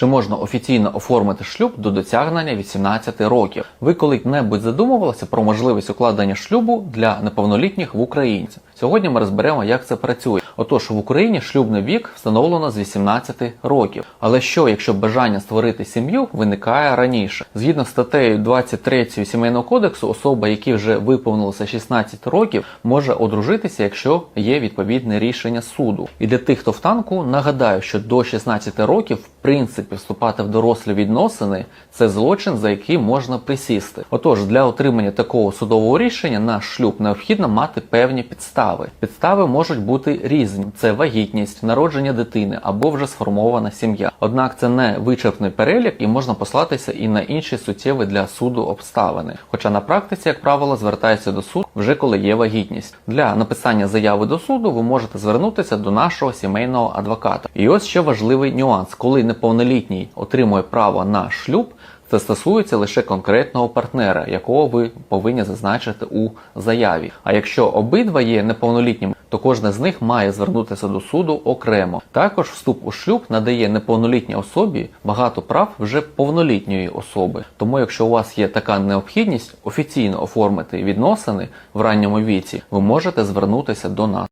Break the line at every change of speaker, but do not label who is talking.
чи можна офіційно оформити шлюб до досягнення 18 років. Ви коли-небудь задумувалися про можливість укладення шлюбу для неповнолітніх в Україні? Сьогодні ми розберемо, як це працює. Отож, в Україні шлюбний вік встановлено з 18 років. Але що, якщо бажання створити сім'ю виникає раніше? Згідно з статтею 23 Сімейного кодексу, особа, якій вже виповнилося 16 років, може одружитися, якщо є відповідне рішення суду. І для тих, хто в танку, нагадаю, що до 16 років, в принципі, вступати в дорослі відносини це злочин, за який можна присісти. Отож, для отримання такого судового рішення на шлюб необхідно мати певні підстави. Підстави можуть бути різні: це вагітність, народження дитини або вже сформована сім'я. Однак це не вичерпний перелік і можна послатися і на інші суттєві для суду обставини. Хоча на практиці, як правило, звертається до суду вже коли є вагітність. Для написання заяви до суду ви можете звернутися до нашого сімейного адвоката. І ось ще важливий нюанс: коли неповнолітній отримує право на шлюб. Це стосується лише конкретного партнера, якого ви повинні зазначити у заяві. А якщо обидва є неповнолітніми, то кожна з них має звернутися до суду окремо. Також вступ у шлюб надає неповнолітній особі багато прав вже повнолітньої особи. Тому, якщо у вас є така необхідність офіційно оформити відносини в ранньому віці, ви можете звернутися до нас.